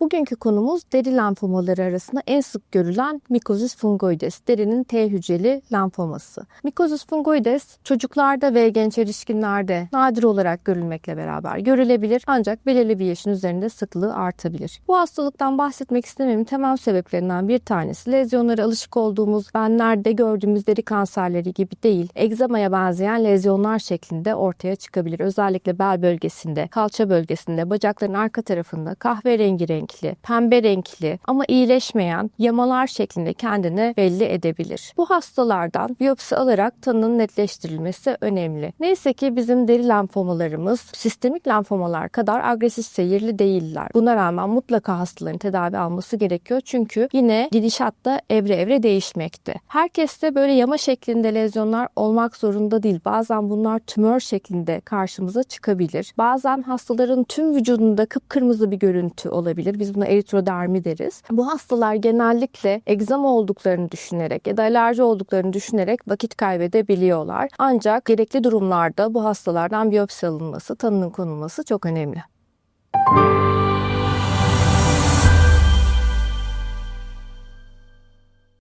Bugünkü konumuz deri lenfomaları arasında en sık görülen mikozis fungoides, derinin T hücreli lenfoması. Mikozis fungoides çocuklarda ve genç erişkinlerde nadir olarak görülmekle beraber görülebilir ancak belirli bir yaşın üzerinde sıklığı artabilir. Bu hastalıktan bahsetmek istememin temel sebeplerinden bir tanesi lezyonlara alışık olduğumuz benlerde gördüğümüz deri kanserleri gibi değil, egzamaya benzeyen lezyonlar şeklinde ortaya çıkabilir. Özellikle bel bölgesinde, kalça bölgesinde, bacakların arka tarafında kahverengi renkli, pembe renkli ama iyileşmeyen yamalar şeklinde kendini belli edebilir. Bu hastalardan biyopsi alarak tanının netleştirilmesi önemli. Neyse ki bizim deri lenfomalarımız sistemik lenfomalar kadar agresif seyirli değiller. Buna rağmen mutlaka hastaların tedavi alması gerekiyor çünkü yine gidişatta evre evre değişmekte. Herkeste böyle yama şeklinde lezyonlar olmak zorunda değil. Bazen bunlar tümör şeklinde karşımıza çıkabilir. Bazen hastaların tüm vücudunda kıpkırmızı bir görüntü olabilir. Biz buna eritrodermi deriz. Bu hastalar genellikle egzama olduklarını düşünerek ya da alerji olduklarını düşünerek vakit kaybedebiliyorlar. Ancak gerekli durumlarda bu hastalardan biyopsi alınması, tanının konulması çok önemli.